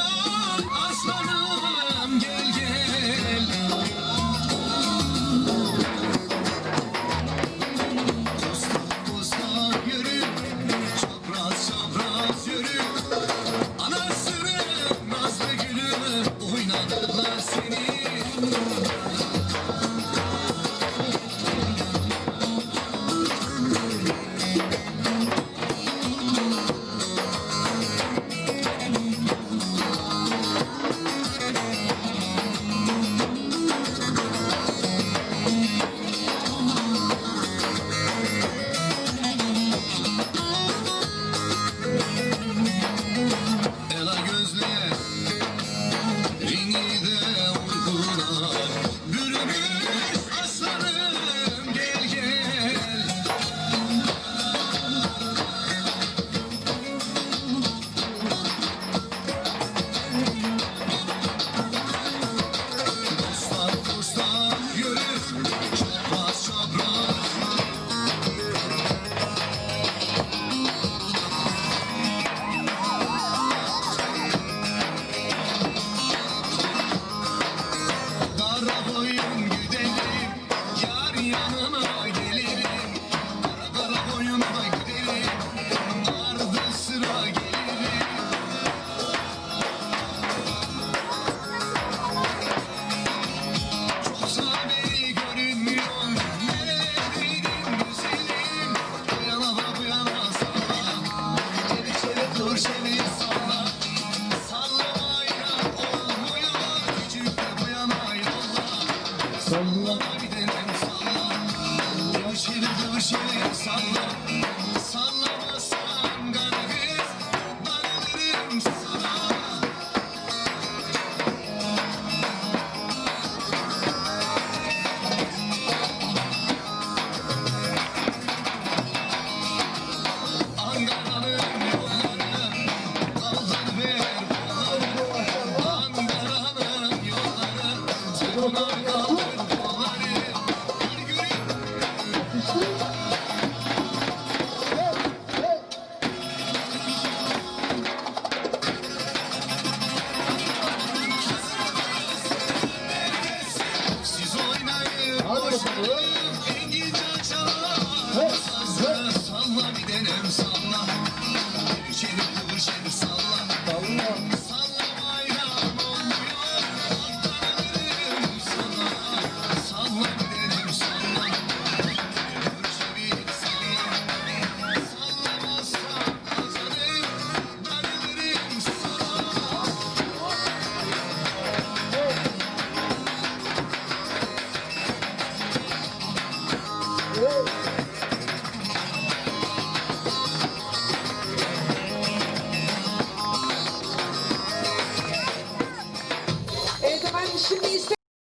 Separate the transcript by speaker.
Speaker 1: aslan aslan. Salla bir denem salla Dur çevir dur çevir salla Engin can çalar salla bir denem salla Ee,
Speaker 2: efendim şimdi ise